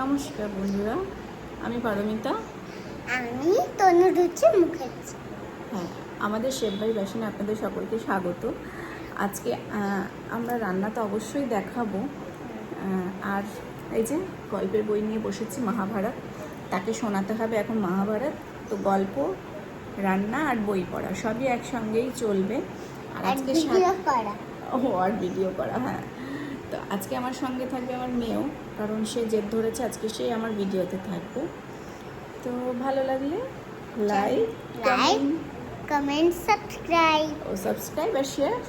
নমস্কার বন্ধুরা আমি পারমিতা। আমি তনুরুচি মুখার্জি। হ্যাঁ আমাদের শেফবাই বাসনে আপনাদের সকলকে স্বাগত। আজকে আমরা রান্না তো অবশ্যই দেখাবো। আর এই যে গল্পের বই নিয়ে বসেছি মহাভারত তাকে শোনাতে হবে এখন মহাভারত। তো গল্প রান্না আর বই পড়া সবই একসঙ্গেই চলবে। আর আজকে করা ও আর ভিডিও করা হ্যাঁ। তো আজকে আমার সঙ্গে থাকবে আমার মেয়েও কারণ সে জেদ ধরেছে আজকে সে আমার ভিডিওতে থাকবে। তো ভালো লাগলে লাইক লাইক কমেন্ট সাবস্ক্রাইব ও সাবস্ক্রাইব আর শেয়ার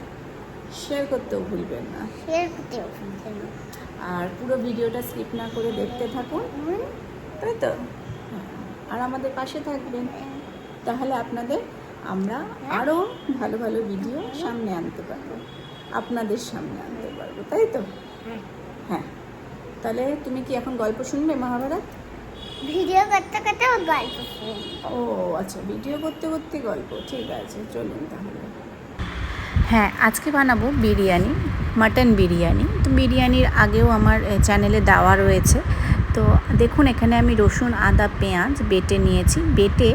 শেয়ার করতেও ভুলবেন না। শেয়ার করতেও ভুলবেন না। আর পুরো ভিডিওটা স্কিপ না করে দেখতে থাকুন। তাই তো? হ্যাঁ, আর আমাদের পাশে থাকবেন। তাহলে আপনাদের আমরা আরও ভালো ভালো ভিডিও সামনে আনতে পারব। আপনাদের সামনে আনতে পারব তাই তো? হ্যাঁ। হ্যাঁ। তাহলে তুমি কি এখন গল্প শুনবে মহাভারত? ভিডিও করতে করতে গল্প ও আচ্ছা ভিডিও করতে করতে গল্প ঠিক আছে চলুন তাহলে। হ্যাঁ আজকে বানাবো বিরিয়ানি মাটন বিরিয়ানি। তো বিরিয়ানির আগেও আমার চ্যানেলে দেওয়া রয়েছে। তো দেখুন এখানে আমি রসুন আদা পেঁয়াজ বেটে নিয়েছি। বেটে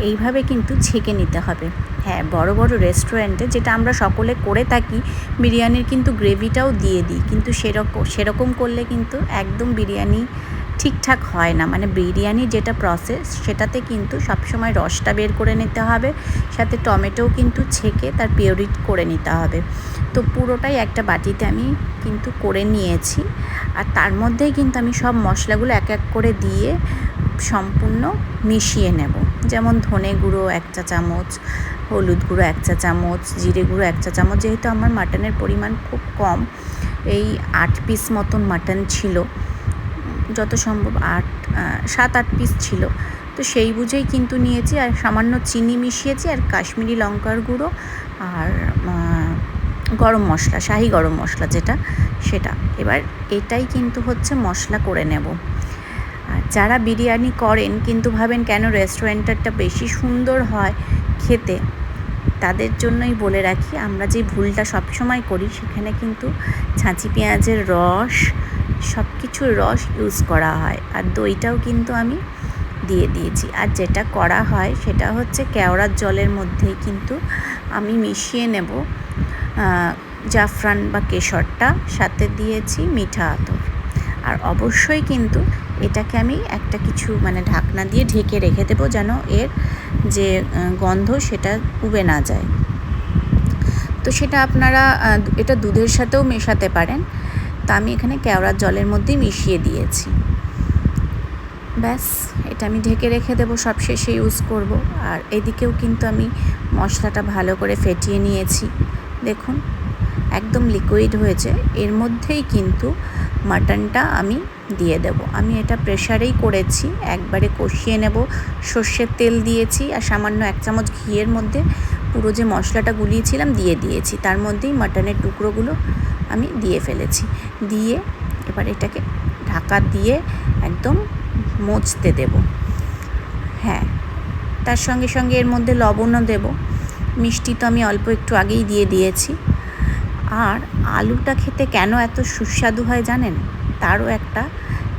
এইভাবে কিন্তু ছেঁকে নিতে হবে। হ্যাঁ বড় বড় রেস্টুরেন্টে যেটা আমরা সকলে করে থাকি, বিরিয়ানির কিন্তু গ্রেভিটাও দিয়ে দিই। কিন্তু সেরকম সেরকম করলে কিন্তু একদম বিরিয়ানি ঠিকঠাক হয় না। মানে বিরিয়ানির যেটা প্রসেস সেটাতে কিন্তু সবসময় রসটা বের করে নিতে হবে, সাথে টমেটোও কিন্তু ছেঁকে তার পিওরিট করে নিতে হবে। তো পুরোটাই একটা বাটিতে আমি কিন্তু করে নিয়েছি। আর তার মধ্যেই কিন্তু আমি সব মশলাগুলো এক এক করে দিয়ে সম্পূর্ণ মিশিয়ে নেব। যেমন ধনে গুঁড়ো এক চা চামচ, হলুদ গুঁড়ো এক চা চামচ, জিরে গুঁড়ো এক চা চামচ, যেহেতু আমার মাটনের পরিমাণ খুব কম, এই আট পিস মতন মাটন ছিল, যত সম্ভব আট সাত, আট পিস ছিল। তো সেই বুঝেই কিন্তু নিয়েছি, আর সামান্য চিনি মিশিয়েছি, আর কাশ্মীরি লঙ্কার গুঁড়ো, আর গরম মশলা, শাহি গরম মশলা যেটা, সেটা। এবার এটাই কিন্তু হচ্ছে মশলা করে নেব। যারা বিরিয়ানি করেন কিন্তু ভাবেন কেন রেস্টুরেন্টেরটা বেশি সুন্দর হয় খেতে, তাদের জন্যই বলে রাখি আমরা যে ভুলটা সবসময় করি সেখানে কিন্তু ছাঁচি পেঁয়াজের রস সব কিছুর রস ইউজ করা হয়। আর দইটাও কিন্তু আমি দিয়ে দিয়েছি। আর যেটা করা হয় সেটা হচ্ছে কেওড়ার জলের মধ্যেই কিন্তু আমি মিশিয়ে নেব জাফরান বা কেশরটা। সাথে দিয়েছি মিঠা আতর। আর অবশ্যই কিন্তু এটাকে আমি একটা কিছু মানে ঢাকনা দিয়ে ঢেকে রেখে দেবো যেন এর যে গন্ধ সেটা উবে না যায়। তো সেটা আপনারা এটা দুধের সাথেও মেশাতে পারেন। তা আমি এখানে কেওড়ার জলের মধ্যেই মিশিয়ে দিয়েছি। ব্যাস, এটা আমি ঢেকে রেখে দেবো, সব শেষে ইউজ করব। আর এদিকেও কিন্তু আমি মশলাটা ভালো করে ফেটিয়ে নিয়েছি। দেখুন, একদম লিকুইড হয়েছে। এর মধ্যেই কিন্তু মাটনটা আমি দিয়ে দেব। আমি এটা প্রেশারেই করেছি, একবারে কষিয়ে নেব। সর্ষের তেল দিয়েছি আর সামান্য এক চামচ ঘিয়ের মধ্যে পুরো যে মশলাটা গুলিয়েছিলাম দিয়ে দিয়েছি। তার মধ্যেই মাটনের টুকরোগুলো আমি দিয়ে ফেলেছি। দিয়ে এবার এটাকে ঢাকা দিয়ে একদম মুছতে দেব। হ্যাঁ তার সঙ্গে সঙ্গে এর মধ্যে লবণও দেব। মিষ্টি তো আমি অল্প একটু আগেই দিয়ে দিয়েছি। আর আলুটা খেতে কেন এত সুস্বাদু হয় জানেন? তারও একটা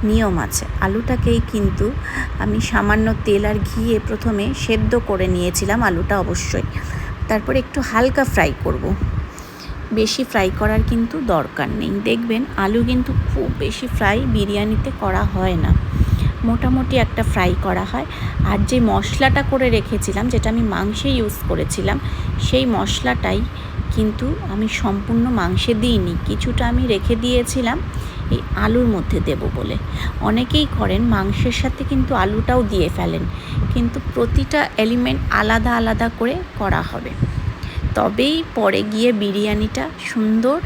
নিয়ম আছে। আলুটাকেই কিন্তু আমি সামান্য তেল আর ঘিয়ে প্রথমে সেদ্ধ করে নিয়েছিলাম আলুটা অবশ্যই। তারপর একটু হালকা ফ্রাই করব। বেশি ফ্রাই করার কিন্তু দরকার নেই। দেখবেন আলু কিন্তু খুব বেশি ফ্রাই বিরিয়ানিতে করা হয় না। মোটামুটি একটা ফ্রাই করা হয়। আর যে মশলাটা করে রেখেছিলাম, যেটা আমি মাংসে ইউজ করেছিলাম, সেই মশলাটাই কিন্তু আমি সম্পূর্ণ মাংসে দিইনি। কিছুটা আমি রেখে দিয়েছিলাম। এই আলুর মধ্যে দেব বলে। অনেকেই করেন, মাংসের সাথে কিন্তু আলুটাও দিয়ে ফেলেন। কিন্তু প্রতিটা এলিমেন্ট আলাদা আলাদা করে করা হবে। তবেই পরে গিয়ে বিরিয়ানিটা সুন্দর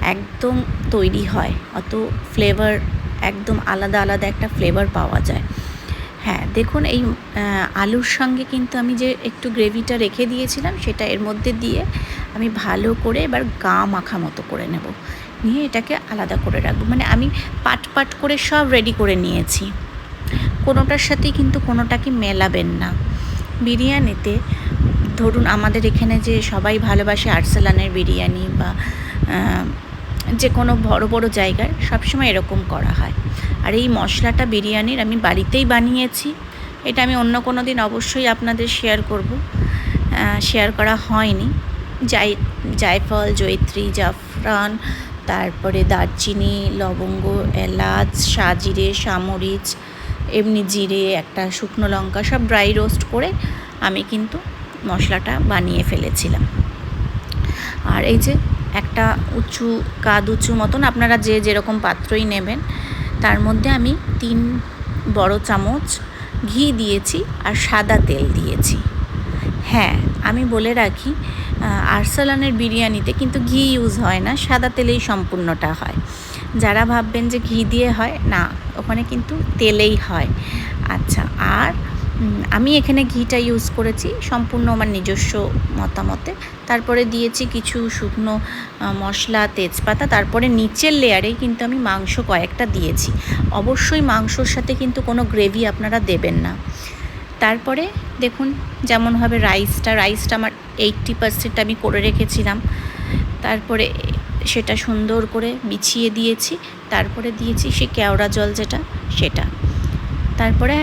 একদম তৈরি হয়। অত ফ্লেভার একদম আলাদা আলাদা একটা ফ্লেভার পাওয়া যায়। হ্যাঁ দেখুন এই আলুর সঙ্গে কিন্তু আমি যে একটু গ্রেভিটা রেখে দিয়েছিলাম, সেটা এর মধ্যে দিয়ে আমি ভালো করে এবার গা মাখা মতো করে নেব। নিয়ে এটাকে আলাদা করে রাখব। মানে আমি পাট পাট করে সব রেডি করে নিয়েছি। কোনোটার সাথেই কিন্তু কোনোটাকে মেলাবেন না। বিরিয়ানিতে ধরুন আমাদের এখানে যে সবাই ভালোবাসে আরসালানের বিরিয়ানি বা যে কোনো বড় বড় জায়গায় সবসময় এরকম করা হয়। আর এই মশলাটা বিরিয়ানির আমি বাড়িতেই বানিয়েছি। এটা আমি অন্য কোনো দিন অবশ্যই আপনাদের শেয়ার করব। শেয়ার করা হয়নি। জাই, জায়ফল, জয়ত্রী, জাফরান, তারপরে দারচিনি, লবঙ্গ, এলাচ, সাজিরে, সামরিচ, এমনি জিরে, একটা শুকনো লঙ্কা সব ড্রাই রোস্ট করে আমি কিন্তু মশলাটা বানিয়ে ফেলেছিলাম। আর এই যে একটা উঁচু কাদ উঁচু মতন আপনারা যে যেরকম পাত্রই নেবেন, তার মধ্যে আমি তিন বড় চামচ ঘি দিয়েছি আর সাদা তেল দিয়েছি। হ্যাঁ আমি বলে রাখি আরসালানের বিরিয়ানিতে কিন্তু ঘি ইউজ হয় না, সাদা তেলেই সম্পূর্ণটা হয়। যারা ভাববেন যে ঘি দিয়ে হয়, না, ওখানে কিন্তু তেলেই হয়। আচ্ছা আর আমি এখানে ঘিটা ইউজ করেছি সম্পূর্ণ আমার নিজস্ব মতামতে। তারপরে দিয়েছি কিছু শুকনো মশলা, তেজপাতা, তারপরে নিচের লেয়ারে কিন্তু আমি মাংস কয়েকটা দিয়েছি। অবশ্যই মাংসর সাথে কিন্তু কোনো গ্রেভি আপনারা দেবেন না। তারপরে দেখুন যেমনভাবে রাইসটা রাইসটা আমার এইট্টি পার্সেন্ট আমি করে রেখেছিলাম। তারপরে সেটা সুন্দর করে বিছিয়ে দিয়েছি। তারপরে দিয়েছি সে কেওড়া জল যেটা, সেটা। তারপরে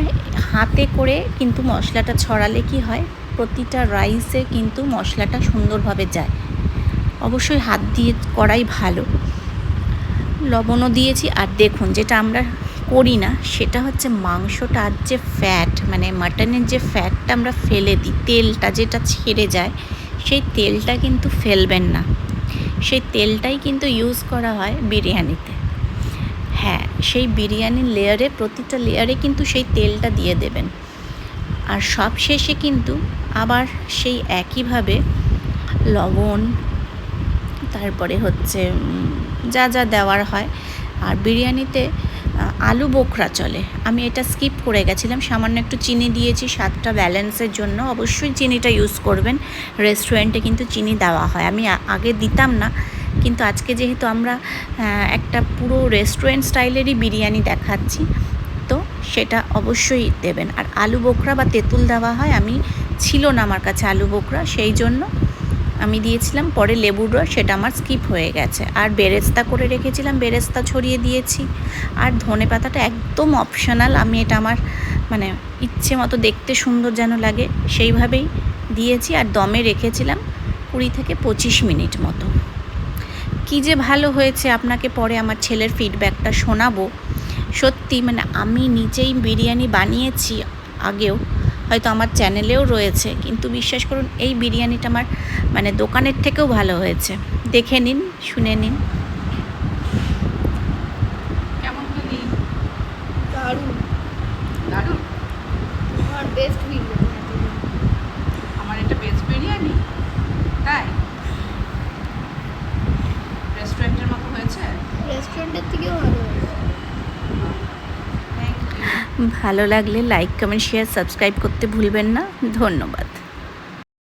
হাতে করে কিন্তু মশলাটা ছড়ালে কি হয়? প্রতিটা রাইসে কিন্তু মশলাটা সুন্দরভাবে যায়। অবশ্যই হাত দিয়ে করাই ভালো। লবণও দিয়েছি আর দেখুন যেটা আমরা করি না, সেটা হচ্ছে মাংসটার যে ফ্যাট মানে মাটনের যে ফ্যাটটা আমরা ফেলে দিই, তেলটা যেটা ছেড়ে যায়, সেই তেলটা কিন্তু ফেলবেন না। সেই তেলটাই কিন্তু ইউজ করা হয় বিরিয়ানিতে। হ্যাঁ সেই বিরিয়ানির লেয়ারে, প্রতিটা লেয়ারে কিন্তু সেই তেলটা দিয়ে দেবেন। আর সব শেষে কিন্তু আবার সেই একইভাবে লবণ, তারপরে হচ্ছে যা যা দেওয়ার হয়। আর বিরিয়ানিতে আলু বোখরা চলে। আমি এটা স্কিপ করে গেছিলাম, সামান্য একটু চিনি দিয়েছি স্বাদটা ব্যালেন্সের জন্য। অবশ্যই চিনিটা ইউজ করবেন। রেস্টুরেন্টে কিন্তু চিনি দেওয়া হয়। আমি আগে দিতাম না। কিন্তু আজকে যেহেতু আমরা একটা পুরো রেস্টুরেন্ট স্টাইলেরই বিরিয়ানি দেখাচ্ছি, তো সেটা অবশ্যই দেবেন। আর আলু বোখরা বা তেঁতুল দেওয়া হয়, আমি ছিল না আমার কাছে আলু বোখরা, সেই জন্য আমি দিয়েছিলাম, পরে লেবুর রস, সেটা আমার স্কিপ হয়ে গেছে। আর বেরেস্তা করে রেখেছিলাম, বেরেস্তা ছড়িয়ে দিয়েছি। আর ধনে পাতাটা একদম অপশনাল আমি এটা আমার মানে ইচ্ছে মতো দেখতে সুন্দর যেন লাগে, সেইভাবেই দিয়েছি। আর দমে রেখেছিলাম কুড়ি থেকে পঁচিশ মিনিট মতো। কী যে ভালো হয়েছে আপনাকে পরে আমার ছেলের ফিডব্যাকটা শোনাবো। সত্যি মানে আমি নিজেই বিরিয়ানি বানিয়েছি আগেও, হয়তো আমার চ্যানেলেও রয়েছে, কিন্তু বিশ্বাস করুন, এই বিরিয়ানিটা আমার মানে দোকানের থেকেও ভালো হয়েছে। দেখে নিন, শুনে নিন কেমন হলি দারুণ দারুণ আমার বেস্ট বিরিয়ানি আমার এটা ভেজ বিরিয়ানি তাই রেস্টুরেন্টের মতো হয়েছে রেস্টুরেন্টের থেকেও ভালো হয়েছে থ্যাংক ইউ ভালো লাগলে লাইক কমেন্ট শেয়ার সাবস্ক্রাইব করতে ভুলবেন না। ধন্যবাদ।